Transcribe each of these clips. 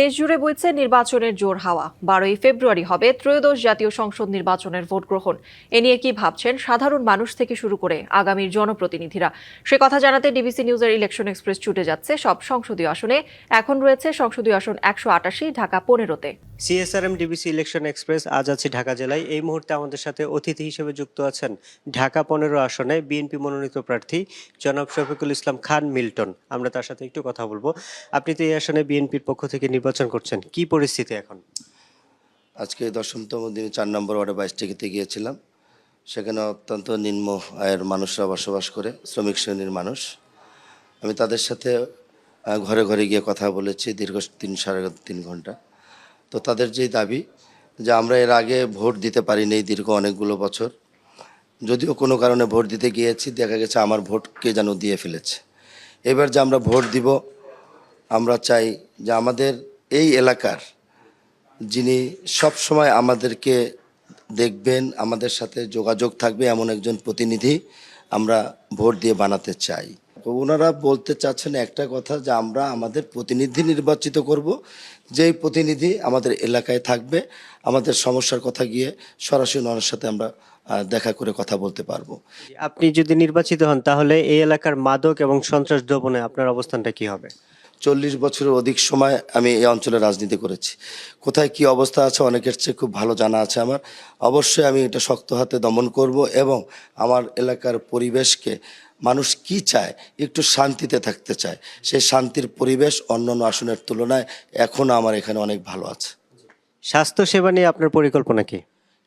দেশজুড়ে বইছে নির্বাচনের জোর হাওয়া। বারোই ফেব্রুয়ারি হবে ত্রয়োদশ জাতীয় সংসদ নির্বাচনের ভোট গ্রহণ। এ নিয়ে কি ভাবছেন সাধারণ মানুষ থেকে শুরু করে আগামীর জনপ্রতিনিধিরা? সে কথা জানাতে ডিবিসি নিউজের ইলেকশন এক্সপ্রেস ছুটে যাচ্ছে সব সংসদীয় আসনে। এখন রয়েছে সংসদীয় আসন একশো আটাশি, ঢাকা পনেরোতে। সিএসআরএম ডিবিসি ইলেকশন এক্সপ্রেস আজ আছে ঢাকা জেলায়। এই মুহূর্তে আমাদের সাথে অতিথি হিসেবে যুক্ত আছেন ঢাকা পনেরো আসনে বিএনপি মনোনীত প্রার্থী জনাব শফিকুল ইসলাম খান মিল্টন। আমরা তার সাথে একটু কথা বলব। আপনি তো এই আসনে বিএনপির পক্ষ থেকে নির্বাচন করছেন। কি পরিস্থিতি এখন? আজকে দশমতম দিনে চার নম্বর ওয়ার্ডে বাইশ টিকিতে গিয়েছিলাম। সেখানে অত্যন্ত নিম্ন আয়ের মানুষরা বসবাস করে, শ্রমিক শ্রেণির মানুষ। আমি তাদের সাথে ঘরে ঘরে গিয়ে কথা বলেছি দীর্ঘ তিন সাড়ে তিন ঘণ্টা। তো তাদের যেই দাবি যে আমরা এর আগে ভোট দিতে পারিনি দীর্ঘ অনেকগুলো বছর, যদিও কোনো কারণে ভোট দিতে গিয়েছি, দেখা গেছে আমার ভোট কে যেন দিয়ে ফেলেছে। এবার যে আমরা ভোট দিব, আমরা চাই যে আমাদের এই এলাকার যিনি সব সময় আমাদেরকে দেখবেন, আমাদের সাথে যোগাযোগ থাকবে এমন একজন প্রতিনিধি আমরা ভোট দিয়ে বানাতে চাই। তো ওনারা বলতে চাচ্ছেন একটা কথা যে আমরা আমাদের প্রতিনিধি নির্বাচিত করব। যেই প্রতিনিধি আমাদের এলাকায় থাকবে আমাদের সমস্যার কথা গিয়ে সরাসরি ওনার সাথে আমরা দেখা করে কথা বলতে পারব। আপনি যদি নির্বাচিত হন তাহলে এই এলাকার মাদক এবং সন্ত্রাস দমনে আপনার অবস্থানটা কি হবে? চল্লিশ বছরের অধিক সময় আমি এই অঞ্চলে রাজনীতি করেছি। কোথায় কি অবস্থা আছে অনেকের চেয়ে খুব ভালো জানা আছে আমার। অবশ্যই আমি এটা শক্ত হাতে দমন করব এবং আমার এলাকার পরিবেশকে মানুষ কি চায়? একটু শান্তিতে থাকতে চায়। সেই শান্তির পরিবেশ অন্যান্য আসনের তুলনায় এখনও আমার এখানে অনেক ভালো আছে। স্বাস্থ্য সেবা নিয়ে আপনার পরিকল্পনা কি?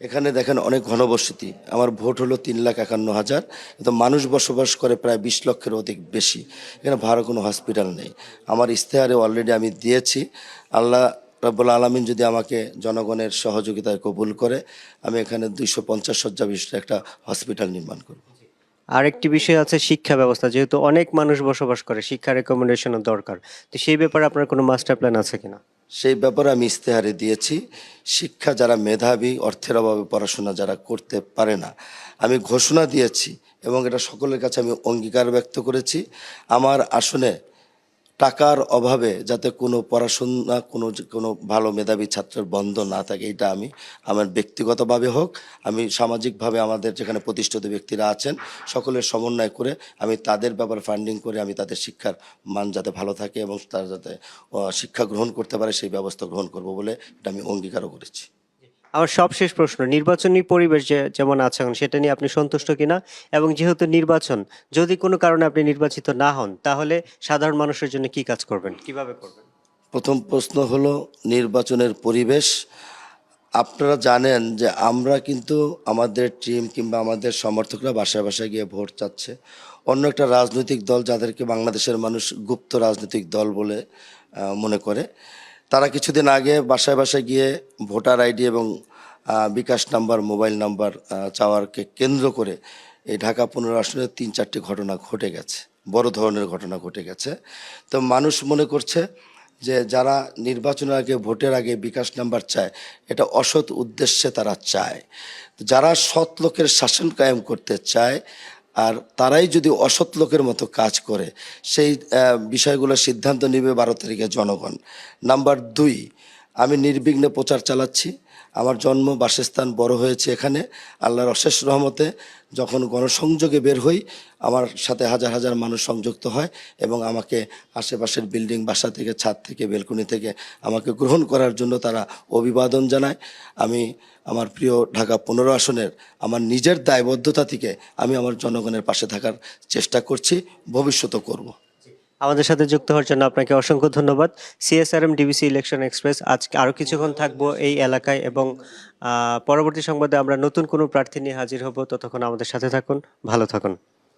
এখানে দেখেন অনেক ঘনবসতি। আমার ভোট হলো তিন লাখ একান্ন হাজার। কিন্তু মানুষ বসবাস করে প্রায় বিশ লক্ষের অধিক বেশি। এখানে ভালো কোনো হসপিটাল নেই। আমার ইশতেহারে অলরেডি আমি দিয়েছি। আল্লাহ রব্বুল আলমিন যদি আমাকে জনগণের সহযোগিতায় কবুল করে আমি এখানে দুইশো পঞ্চাশ শয্যা বিশিষ্ট একটা হসপিটাল নির্মাণ করব। আরেকটি বিষয় আছে শিক্ষা ব্যবস্থা, যেহেতু অনেক মানুষ বসবাস করে, শিক্ষা রেকমেন্ডেশনের দরকার। তো সেই ব্যাপারে আপনার কোনো মাস্টার প্ল্যান আছে কিনা? সেই ব্যাপারে আমি ইশতেহারে দিয়েছি, শিক্ষা যারা মেধাবী, অর্থের অভাবে পড়াশোনা যারা করতে পারে না, আমি ঘোষণা দিয়েছি এবং এটা সকলের কাছে আমি অঙ্গীকার ব্যক্ত করেছি। আমার আসনে টাকার অভাবে যাতে কোনো পড়াশোনা কোনো কোনো ভালো মেধাবী ছাত্রের বন্ধ না থাকে এটা আমি, আমার ব্যক্তিগতভাবে হোক, আমি সামাজিকভাবে আমাদের যেখানে প্রতিষ্ঠিত ব্যক্তিরা আছেন, সকলের সমন্বয় করে আমি তাদের ব্যাপারে ফান্ডিং করে আমি তাদের শিক্ষার মান যাতে ভালো থাকে এবং তারা যাতে শিক্ষা গ্রহণ করতে পারে, সেই ব্যবস্থা গ্রহণ করব বলে এটা আমি অঙ্গীকারও করেছি। আমার সবশেষ প্রশ্ন, নির্বাচনী পরিবেশ যে যেমন আছে এখন, সেটা নিয়ে আপনি সন্তুষ্ট কিনা? এবং যেহেতু নির্বাচন, যদি কোনো কারণে আপনি নির্বাচিত না হন, তাহলে সাধারণ মানুষের জন্য কি কাজ করবেন? কীভাবে করবেন? প্রথম প্রশ্ন হলো নির্বাচনের পরিবেশ। আপনারা জানেন যে আমরা কিন্তু আমাদের টিম কিংবা আমাদের সমর্থকরা বাসায় বাসায় গিয়ে ভোট চাচ্ছে। অন্য একটা রাজনৈতিক দল যাদেরকে বাংলাদেশের মানুষ গুপ্ত রাজনৈতিক দল বলে মনে করে। তারা কিছুদিন আগে বাসায় বাসায় গিয়ে ভোটার আইডি এবং বিকাশ নাম্বার, মোবাইল নাম্বার চাওয়ারকে কেন্দ্র করে এই ঢাকা পনেরো তিন চারটি ঘটনা ঘটে গেছে। বড় ধরনের ঘটনা ঘটে গেছে। তো মানুষ মনে করছে যে যারা নির্বাচনের আগে, ভোটের আগে বিকাশ নাম্বার চায়, এটা অসৎ উদ্দেশ্যে তারা চায়। যারা সৎ লোকের শাসন কায়েম করতে চায় আর তারাই যদি অসৎ লোকের মতো কাজ করে, সেই বিষয়গুলো সিদ্ধান্ত নেবে বারো তারিখে জনগণ। নাম্বার দুই, আমি নির্বিঘ্নে প্রচার চালাচ্ছি। আমার জন্ম বাসস্থান বড় হয়েছে এখানে। আল্লাহর অশেষ রহমতে যখন গণসংযোগে বের হই, আমার সাথে হাজার হাজার মানুষ সংযুক্ত হয় এবং আমাকে আশেপাশের বিল্ডিং, বাসা থেকে, ছাদ থেকে, বেলকনি থেকে আমাকে গ্রহণ করার জন্য তারা অভিবাদন জানায়। আমি আমার প্রিয় ঢাকা পনেরো আসনের আমার নিজের দায়বদ্ধতা থেকে আমি আমার জনগণের পাশে থাকার চেষ্টা করছি, ভবিষ্যতও করব। আমাদের সাথে যুক্ত হওয়ার জন্য আপনাকে অসংখ্য ধন্যবাদ। সিএসআরএম ডিবিসি ইলেকশন এক্সপ্রেস আজকে আরও কিছুক্ষণ থাকব এই এলাকায় এবং পরবর্তী সংবাদে আমরা নতুন কোনো প্রার্থী নিয়ে হাজির হব। ততক্ষণ আমাদের সাথে থাকুন, ভালো থাকুন।